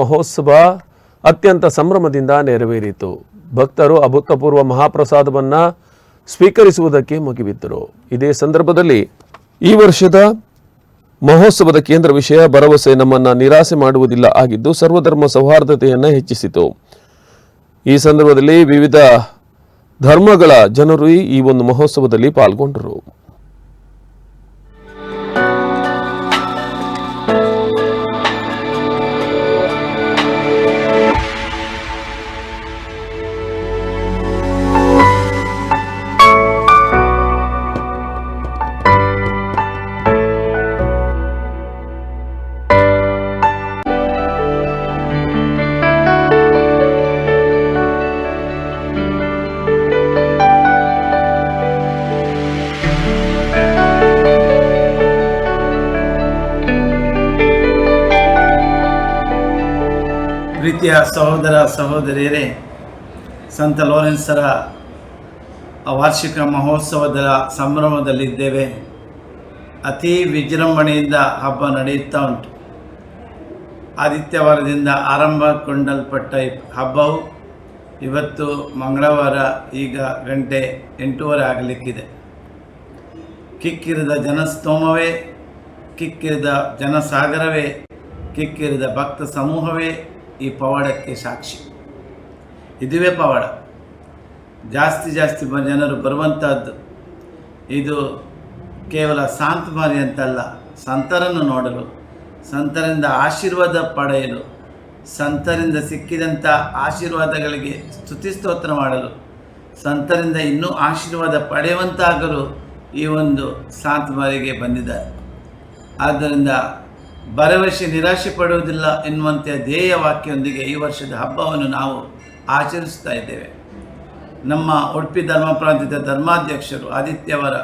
ಮಹೋತ್ಸವ ಅತ್ಯಂತ ಸಂಭ್ರಮದಿಂದ ನೆರವೇರಿತು. ಭಕ್ತರು ಅಭೂತಪೂರ್ವ ಮಹಾಪ್ರಸಾದವನ್ನ ಸ್ವೀಕರಿಸುವುದಕ್ಕೆ ಮುಗಿಬಿದ್ದರು. ಇದೇ ಸಂದರ್ಭದಲ್ಲಿ ಈ ವರ್ಷದ ಮಹೋತ್ಸವದ ಕೇಂದ್ರ ವಿಷಯ ಭರವಸೆ ನಮ್ಮನ್ನ ನಿರಾಸೆ ಮಾಡುವುದಿಲ್ಲ ಆಗಿದ್ದು ಸರ್ವಧರ್ಮ ಸೌಹಾರ್ದತೆಯನ್ನು ಹೆಚ್ಚಿಸಿತು. ಈ ಸಂದರ್ಭದಲ್ಲಿ ವಿವಿಧ ಧರ್ಮಗಳ ಜನರು ಈ ಒಂದು ಮಹೋತ್ಸವದಲ್ಲಿ ಪಾಲ್ಗೊಂಡರು. ಪ್ರೀತಿಯ ಸಹೋದರ ಸಹೋದರಿಯರೇ, ಸಂತ ಲೋರೆನ್ಸರ ವಾರ್ಷಿಕ ಮಹೋತ್ಸವದ ಸಂಭ್ರಮದಲ್ಲಿದ್ದೇವೆ. ಅತಿ ವಿಜೃಂಭಣೆಯಿಂದ ಹಬ್ಬ ನಡೆಯುತ್ತಾ ಉಂಟು. ಆದಿತ್ಯವಾರದಿಂದ ಆರಂಭಗೊಂಡಲ್ಪಟ್ಟ ಹಬ್ಬವು ಇವತ್ತು ಮಂಗಳವಾರ ಈಗ ಗಂಟೆ ಎಂಟೂವರೆ ಆಗಲಿಕ್ಕಿದೆ. ಕಿಕ್ಕಿರಿದ ಜನಸ್ತೋಮವೇ, ಕಿಕ್ಕಿರಿದ ಜನಸಾಗರವೇ, ಕಿಕ್ಕಿರಿದ ಭಕ್ತ ಸಮೂಹವೇ ಈ ಪವಾಡಕ್ಕೆ ಸಾಕ್ಷಿ. ಇದುವೇ ಪವಾಡ. ಜಾಸ್ತಿ ಜಾಸ್ತಿ ಜನರು ಬರುವಂಥದ್ದು ಇದು ಕೇವಲ ಸಾಂತಮಾರಿ ಅಂತಲ್ಲ, ಸಂತರನ್ನು ನೋಡಲು, ಸಂತರಿಂದ ಆಶೀರ್ವಾದ ಪಡೆಯಲು, ಸಂತರಿಂದ ಸಿಕ್ಕಿದಂಥ ಆಶೀರ್ವಾದಗಳಿಗೆ ಸ್ತುತಿ ಸ್ತೋತ್ರ ಮಾಡಲು, ಸಂತರಿಂದ ಇನ್ನೂ ಆಶೀರ್ವಾದ ಪಡೆಯುವಂತಾಗಲು ಈ ಒಂದು ಸಾಂತಮಾರಿಗೆ ಬಂದಿದ್ದಾರೆ. ಆದ್ದರಿಂದ ಭರವಸೆ, ನಿರಾಶೆ ಪಡುವುದಿಲ್ಲ ಎನ್ನುವಂತೆ ಧ್ಯೇಯ ವಾಕ್ಯದೊಂದಿಗೆ ಈ ವರ್ಷದ ಹಬ್ಬವನ್ನು ನಾವು ಆಚರಿಸ್ತಾ ಇದ್ದೇವೆ. ನಮ್ಮ ಉಡುಪಿ ಧರ್ಮ ಪ್ರಾಂತ್ಯದ ಧರ್ಮಾಧ್ಯಕ್ಷರು ಆದಿತ್ಯವರ